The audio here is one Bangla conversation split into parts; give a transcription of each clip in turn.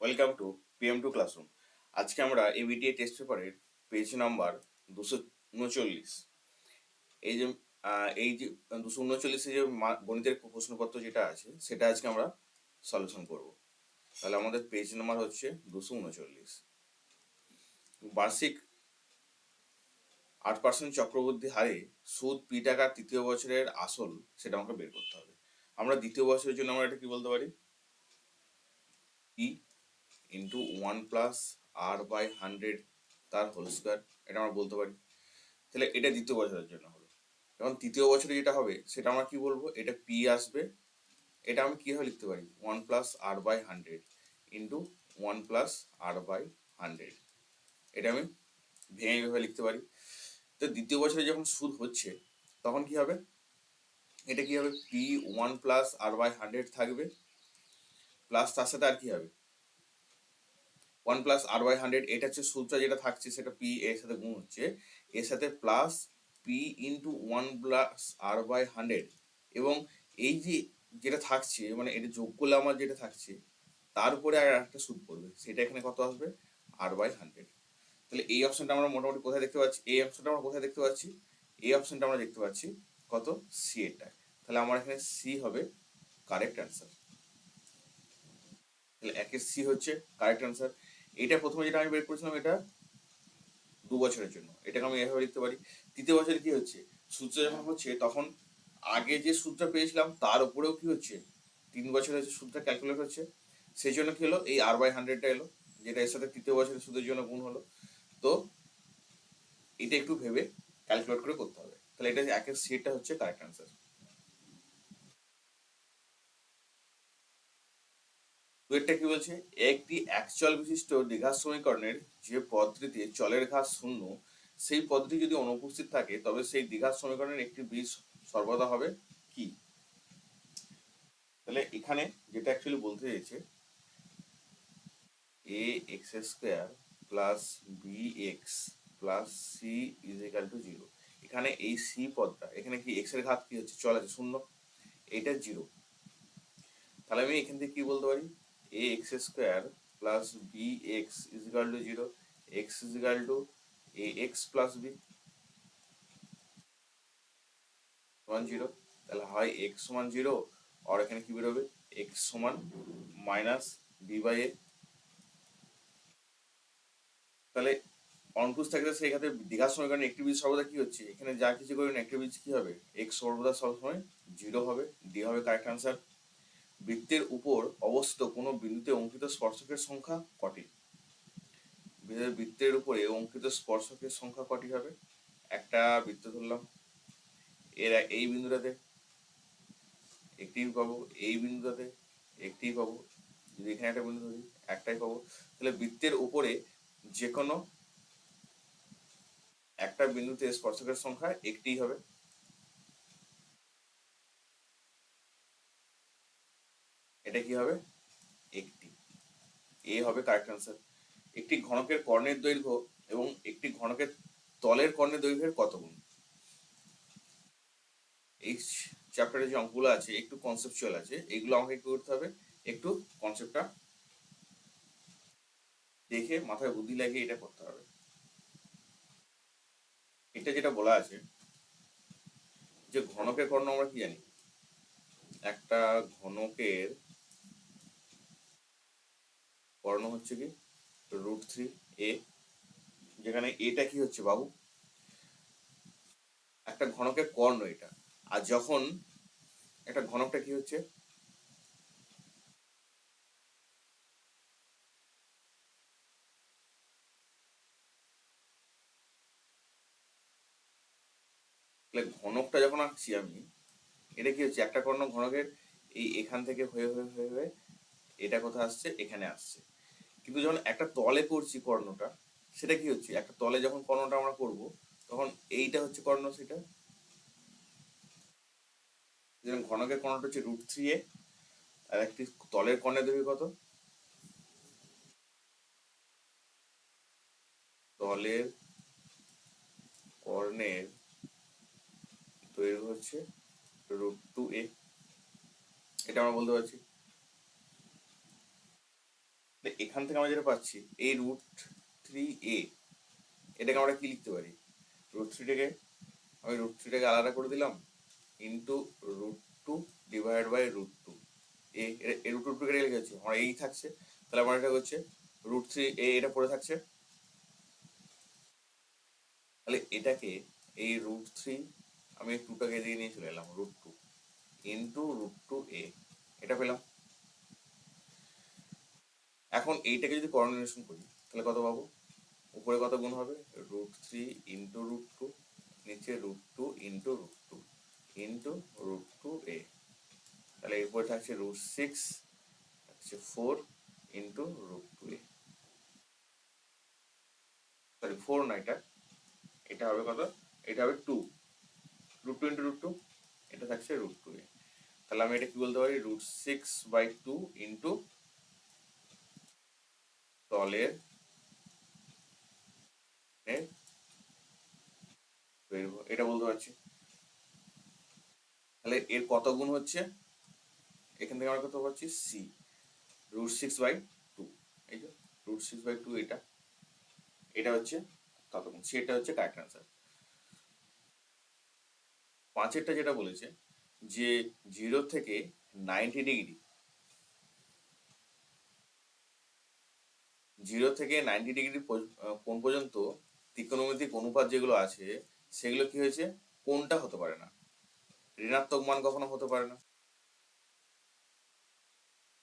টু ক্লাসরুম আজকে আমরা এবিটিএ টেস্ট পেপারের পেজ নাম্বার দুশো উনচল্লিশ। এই যে এই যে, দুশো উনচল্লিশে যে গণিতের প্রশ্নপত্র যেটা আছে, সেটা আজকে আমরা সলিউশন করব। তাহলে আমাদের পেজ নাম্বার হচ্ছে দুশো উনচল্লিশ। বার্ষিক আট পার্সেন্ট চক্রবৃদ্ধি হারে সুদ, পি টাকার তৃতীয় বছরের আসল, সেটা আমাকে বের করতে হবে। আমরা দ্বিতীয় বছরের জন্য আমরা এটা কি বলতে পারি? E into one plus R by hundred তার হোল স্কোয়ার এটা আমরা বলতে পারি। তাহলে এটা দ্বিতীয় বছরের জন্য হলো। এখন তৃতীয় বছরে যেটা হবে, সেটা আমরা কি বলব? এটা পি আসবে। এটা আমি কীভাবে লিখতে পারি? One plus R by hundred into one plus R by hundred এটা আমি ভেঙে এইভাবে লিখতে পারি? তো দ্বিতীয় বছরে যখন সুদ হচ্ছে, তখন কি হবে? এটা কি হবে? P one plus R by hundred থাকবে। প্লাস তার সাথে আর কি হবে? One plus R by hundred এটা হচ্ছে সূত্র যেটা থাকছে, সেটা পি এর সাথে গুণ হচ্ছে। এর সাথে plus P into one plus R by hundred এবং এই যে যেটা থাকছে মানে এটা যোগ করলে আমার যেটা থাকছে, তার উপরে আর একটা সুদ পড়বে, সেটা এখানে কত আসবে? আর বাই হান্ড্রেড তাহলে এই অপশনটা আমরা মোটামুটি কোথায় দেখতে পাচ্ছি? এই অপশনটা আমরা কোথায় দেখতে পাচ্ছি? এই অপশনটা আমরা দেখতে পাচ্ছি কত? সি এটা তাহলে আমার এখানে সি হবে কারেক্ট অ্যান্সার তাহলে একের সি হচ্ছে কারেক্ট অ্যান্সার এটা প্রথমে যেটা আমি বের করেছিলাম এটা দু বছরের জন্য। এটাকে আমি এভাবে লিখতে পারি। তৃতীয় বছরে কি হচ্ছে? সূত্র যখন হচ্ছে, তখন আগে যে সূত্রটা পেয়েছিলাম, তার উপরেও কি হচ্ছে? তিন বছরের সূত্রটা ক্যালকুলেট হচ্ছে, সেই জন্য কি হলো? এই আর বাই হান্ড্রেডটা এলো, যেটা এর সাথে তৃতীয় বছরের সুদের জন্য গুণ হলো। তো এটা একটু ভেবে ক্যালকুলেট করে করতে হবে। তাহলে এটা একের সিটা হচ্ছে কারেক্ট অ্যান্সার দুয়েরটা কি বলছে? একটি একচল বিশিষ্ট দ্বিঘাত সমীকরণের যে পদ্ধতিতে চলের ঘাত শূন্য, সেই পদ্ধতি যদি অনুপস্থিত থাকে, তবে সেই দ্বিঘাত সমীকরণের একটি বীজ সর্বদা হবে কি? তাহলে এখানে যেটা অ্যাকচুয়ালি বলতে চাইছে A x square plus B x plus C is equal to zero এখানে এই সি পদটা, এখানে কি এক্সের ঘাত কি হচ্ছে? চল আছে, শূন্য। এইটা জিরো তাহলে আমি এখান থেকে কি বলতে পারি? A x square plus B x is equal to zero x is equal to A x plus B সমান জিরো তাহলে হয় এক্স সমান জিরো আর এখানে কি বেরোবে? এক্স সমান মাইনাস বি বাই এ তাহলে অঙ্কুশ থাকলে সেই ক্ষেত্রে দীঘার সমীকরণে একটি বীজ সর্বদা কি হচ্ছে? এখানে যা কিছু করবেন একটি বীজ কি হবে? এক্স সর্বদা সবসময় জিরো হবে। ডি হবে কারেক্ট আনসার বৃত্তের উপর অবস্থিত কোনো বিন্দুতে অঙ্কিত স্পর্শকের সংখ্যা কটি? বৃত্তের- উপরে অঙ্কিত স্পর্শকের সংখ্যা কটি হবে? একটা বৃত্ত ধরলাম। এর এই বিন্দুটাতে একটি পাবো, এই বিন্দুটাতে একটি পাবো। যদি এখানে একটা বিন্দু ধরি, একটাই পাবো। তাহলে বৃত্তের উপরে যে কোনো একটা বিন্দুতে স্পর্শকের সংখ্যা একটিই হবে। এটা কি হবে? একটি। এ হবে কারেক্ট অ্যান্সার একটি ঘনকের কর্ণের দৈর্ঘ্য এবং একটি ঘনকের তলের কর্ণের দৈর্ঘ্যের কত গুণ এই চ্যাপ্টারে যে অঙ্কগুলো আছে, একটু কনসেপচুয়াল আছে, এগুলো আমাকে কি করতে হবে? একটু কনসেপ্টটা দেখে মাথায় বুদ্ধি লাগিয়ে এটা করতে হবে। এটা যেটা বলা আছে, যে ঘনকের কর্ণ আমরা কি জানি? একটা ঘনকের কর্ণ হচ্ছে কি? রুট থ্রি এ যেখানে এটা কি হচ্ছে বাবু? একটা ঘনকের কর্ণ এটা। আর যখন একটা ঘনকটা কি হচ্ছে? ঘনকটা যখন আঁকছি আমি, এটা কি হচ্ছে? একটা কর্ণ ঘনকের এই এখান থেকে হয়ে হয়ে হয়ে হয়ে এটা কোথায় আসছে? এখানে আসছে। কিন্তু যখন একটা তলে করছি কর্ণটা, সেটা কি হচ্ছে? একটা তলে যখন কর্ণটা আমরা করব, তখন এইটা হচ্ছে কর্ণ সেটা? যেমন ঘনকের কর্ণটা হচ্ছে রুট থ্রি এ, আর একটি তলের কর্ণের দৈর্ঘ্য কত? তলের কর্ণের দৈর্ঘ্য হচ্ছে রুট টু এ। এটা আমরা বলতে পারছি। এখান থেকে আমরা যেটা পাচ্ছি এই রুট থ্রি এ এটাকে আমরা কি লিখতে পারি? রুট থ্রিটাকে আমি রুট থ্রিটাকে আলাদা করে দিলাম into root two divide by root two A root two কেটে লিখেছি, আমার এই থাকছে, তাহলে আমার এটা হচ্ছে রুট থ্রি এ এটা পড়ে থাকছে। তাহলে এটাকে এই রুট থ্রি আমি টুটাকে দিয়ে নিয়ে চলে এলাম root two into root two A এটা পেলাম। এখন এইটাকে যদি কোঅর্ডিনেশন করি, তাহলে কত পাবো? উপরে কত গুণ হবে? Root three into root two নিচে root two into root two into root two এ তাহলে এরপরে থাকছে রুট সিক্স থাকছে ফোর ইন্টু রুট টু এ সরি ফোর না এটা। এটা হবে কত? এটা হবে two root two into root two এটা থাকছে রুট টু এ তাহলে আমি এটা কি বলতে পারি? Root six by two into তলের এটা বলতে পারছি। তাহলে এর কত গুণ হচ্ছে? এখান থেকে আমরা কত পাচ্ছি? C root six by two এই যে রুট সিক্স বাই টু এটা। এটা হচ্ছে কত গুণ? সি এটা হচ্ছে কারেক্ট অ্যান্সার পাঁচেরটা যেটা বলেছে যে জিরো থেকে নাইনটি ডিগ্রি জিরো থেকে নাইনটি ডিগ্রি কোন পর্যন্ত ত্রিকোণমিতিক অনুপাত যেগুলো আছে, সেগুলো কি হয়েছে? কোনটা হতে পারে না। ঋণাত্মক মান কখনো হতে পারে না।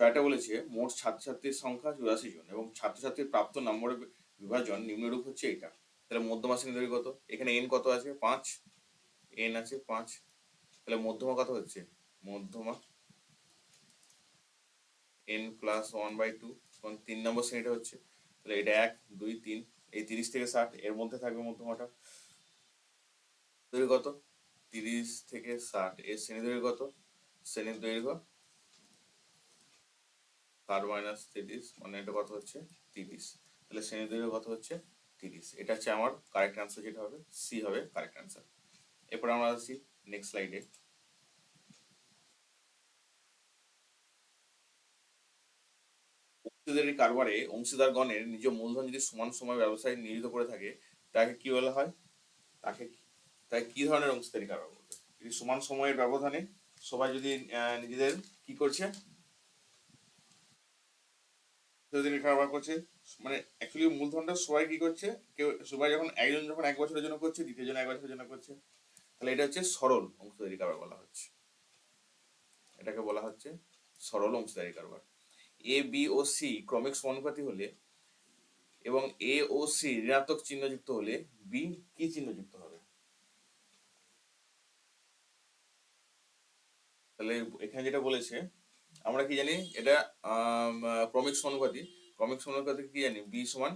এটা বলেছে মোট ছাত্রছাত্রীর সংখ্যা চুরাশি জন এবং ছাত্রছাত্রীর প্রাপ্ত নম্বরের বিভাজন নিম্নরূপ হচ্ছে এটা। তাহলে মধ্যমা শ্রেণি কত? এখানে এন কত আছে? পাঁচ। এন আছে পাঁচ। তাহলে মধ্যমা কত হচ্ছে? মধ্যমা N plus one by two তিন নম্বর শ্রেণীটা হচ্ছে, তাহলে এটা এক, দুই, তিন, এই তিরিশ থেকে ষাট, এর মধ্যে থাকবে মধ্যমাটা দৈর্ঘ্য কত? তিরিশ থেকে ষাট, এর শ্রেণি দৈর্ঘ্য কত? শ্রেণির দৈর্ঘ্য ষাট মাইনাস তিরিশ মানে এটা কত হচ্ছে? তিরিশ। তাহলে শ্রেণি দৈর্ঘ্য কত হচ্ছে? তিরিশ। এটা হচ্ছে আমার কারেক্ট অ্যান্সার যেটা হবে সি হবে কারেক্ট অ্যান্সার এরপর আমরা আসছি নেক্সট স্লাইডে অংশীদারি কারবারে অংশীদারগণের নিজ মূলধন যদি সমান সময় ব্যবসায় নিয়োজিত করে থাকে, তাকে কি বলা হয়? তাকে তাই কি ধরনের অংশীদারি কারবার বলবে যদি সমান সময়ের ব্যবধানে সবাই যদি নিজেদের কি করছে? যদি কারবার করছে। মানে অ্যাকচুয়ালি মূলধনটা সবাই কি করছে? কেউ সবাই যখন একজন, যখন এক বছরের জন্য করছে, দ্বিতীয় জন এক বছরের জন্য করছে। তাহলে এটা হচ্ছে সরল অংশীদারি কারবার বলা হচ্ছে। এটাকে বলা হচ্ছে সরল অংশীদারি কারবার। এ বি ও সি ক্রমিক সমানুপাতি হলে এবং এ ও সি ঋণাত্মক চিহ্নযুক্ত হলে বি কি চিহ্নযুক্ত হবে? তাহলে এখানে যেটা বলেছে, আমরা কি জানি? এটা ক্রমিক সমানুপাতি। ক্রমিক সমানুপাতি কি জানি? বি সমান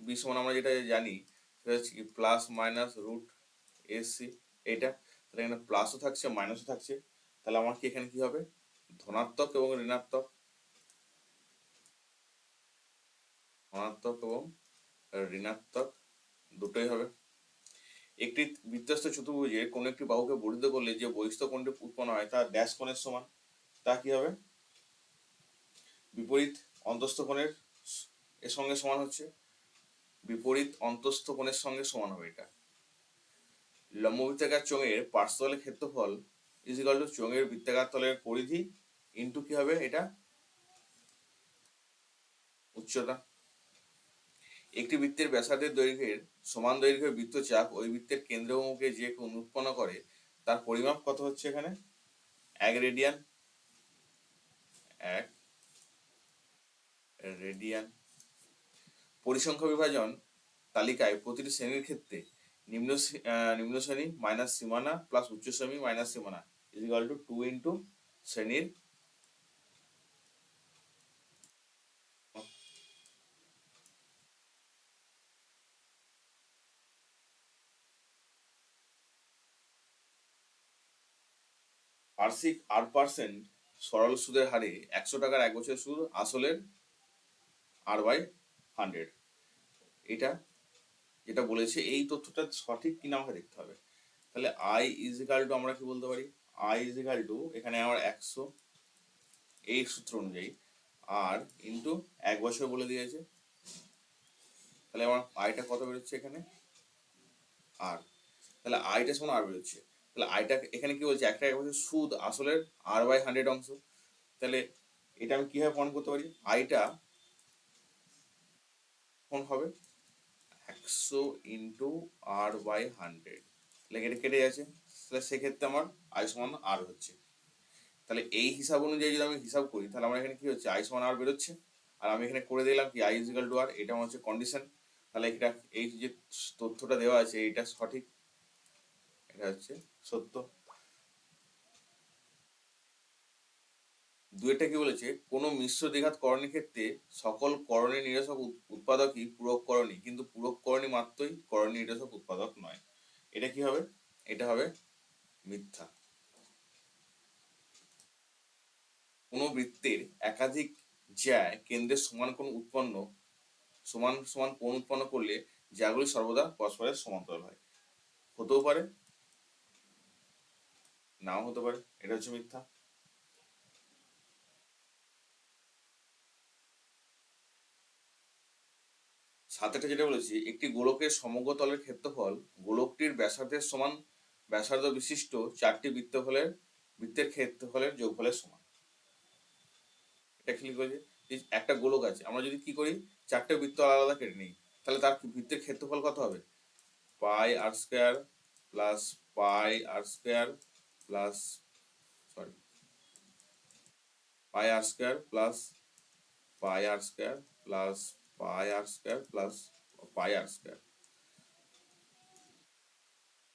বি সমান আমরা যেটা জানি, সেটা হচ্ছে কি plus minus root S C এইটা, তাহলে এখানে প্লাসও থাকছে মাইনাসও থাকছে। তাহলে আমার কি এখানে কি হবে? ধনাত্মক এবং ঋণাত্মক। ধনাত্মক এবং ঋণাত্মক দুটোই হবে। একটি বৃত্তস্থ চতুর্ভুজে কোন একটি বাহুকে বর্ধিত করলে যে বহিস্থ কোণটি উৎপন্ন হয় তা ড্যাশ কোণের সমান। তা কি হবে? বিপরীত অন্তস্থ কোণের এর সঙ্গে সমান হচ্ছে। বিপরীত অন্তস্থ কোণের সঙ্গে সমান হবে এটা। লম্ব বৃত্তাকার চোঙের পার্শ্বতলের ক্ষেত্রফল ইজিকাল টু চোঙের বৃত্তাকার তলের পরিধি ইন্টু কি হবে এটা? উচ্চতা। একটি বৃত্তের ব্যাসার্ধের দৈর্ঘ্যের সমান দৈর্ঘ্যের বৃত্তচাপ ওই বৃত্তের কেন্দ্রমুখে যে কোণ উৎপন্ন করে, তার পরিমাপ কত হচ্ছে এখানে? এক রেডিয়ান এক রেডিয়ান। পরিসংখ্যা বিভাজন তালিকায় প্রতিটি শ্রেণির ক্ষেত্রে নিম্ন নিম্ন শ্রেণি মাইনাস সীমানা প্লাস উচ্চ শ্রেণি মাইনাস সীমানা ইজিকাল টু টু ইন্টু শ্রেণির বার্ষিক আট পার্সেন্ট সরল সুদের হারে একশো টাকার এক বছরের সুদ আসলের আর বাই হান্ড্রেড এটা, যেটা বলেছে, এই তথ্যটা সঠিক কিনা আমাকে দেখতে হবে। তাহলে আই ইজিক্যাল টু আমরা কি বলতে পারি? আই ইজিক্যাল টু এখানে আমার একশো, এই সূত্র অনুযায়ী, আর ইন্টু এক বছর বলে দিয়েছে। তাহলে আমার আয়টা কত বেরোচ্ছে এখানে? আর তাহলে আয়টা সমান আর বেরোচ্ছে। তাহলে আয়টা এখানে কি বলছে? একটা এক বছর সুদ আসলের আর বাই হান্ড্রেড অংশ। তাহলে এটা আমি কীভাবে প্রমাণ করতে পারি? আয়টা কোন হবে? একশো ইন্টু আর বাই হান্ড্রেড তাহলে এটা কেটে যাচ্ছে। তাহলে সেক্ষেত্রে আমার আয় সমান আর হচ্ছে। তাহলে এই হিসাব অনুযায়ী যদি আমি হিসাব করি, তাহলে আমার এখানে কি হচ্ছে? আই সমান আর বেরোচ্ছে। আর আমি এখানে করে দিলাম কি? আই ইজিক্যাল টু আর এটা আমার হচ্ছে কন্ডিশন তাহলে এটা এই যে তথ্যটা দেওয়া আছে, এইটা সঠিক হচ্ছে সত্য। দুয়েটা কি বলেছে? কোনো মিশ্র দ্বিঘাত করণের ক্ষেত্রে সকল করণী নিরসক উৎপাদকই পূরক করণী, কিন্তু পূরক করণী মাত্রই নিরসক উৎপাদক নয়। এটা কি হবে? এটা হবে মিথ্যা। কোনো বৃত্তের একাধিক জ্যায় কেন্দ্রের সমান কোণ উৎপন্ন, সমান সমান কোণ উৎপন্ন করলে জ্যাগুলি সর্বদা পরস্পরের সমান্তরাল হয়। হতেও পারে নাও হতে পারে, এটা হচ্ছে মিথ্যা। সাতেটা যেটা বলেছি, একটি গোলকের সমগ্র তলের ক্ষেত্রফল গোলকটির ব্যাসার্ধের সমান ব্যাসার্ধ বিশিষ্ট চারটি বৃত্তফলের, বৃত্তের ক্ষেত্রফলের যোগফলের সমান। এটা কি করেছে একটা গোলক আছে, আমরা যদি কি করি, চারটে বৃত্ত আলাদা আলাদা কেটে নিই, তাহলে তার বৃত্তের ক্ষেত্রফল কত হবে? Pi r square plus pi r square plus sorry pi r square plus pi r square plus pi r square plus pi r square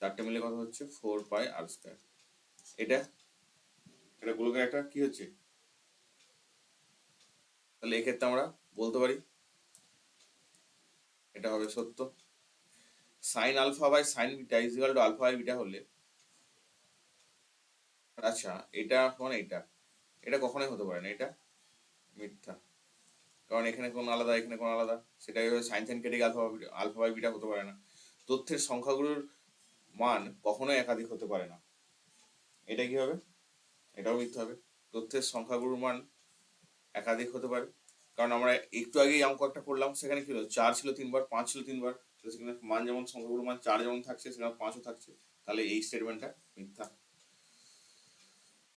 চারটে মিলে কত হচ্ছে? ফোর পাই আর স্কোয়ার এটা? এটা গোলকের একটা কি হচ্ছে? তাহলে এক্ষেত্রে আমরা বলতে পারি এটা হবে সত্য। Sine alpha by sine beta is two alpha by beta হলে আচ্ছা এটা মানে এটা এটা কখনোই হতে পারে না, এটা মিথ্যা। কারণ এখানে কোন আলাদা, এখানে কোন আলাদা। সেটাই হবে সাইন সাইন কেটে আলফা আলফা বাই বিটা হতে পারে না। তথ্যের সংখ্যাগুলোর মান কখনোই একাধিক হতে পারে না। এটা কি হবে? এটাও মিথ্যা হবে। তথ্যের সংখ্যাগুলোর মান একাধিক হতে পারে। কারণ আমরা একটু আগেই অঙ্ক একটা করলাম, সেখানে কি হলো? চার ছিল তিনবার, পাঁচ ছিল তিনবার। সেখানে মান যেমন, সংখ্যাগুলোর মান চার যেমন থাকছে, সেখানে পাঁচও থাকছে। তাহলে এই স্টেটমেন্টটা মিথ্যা।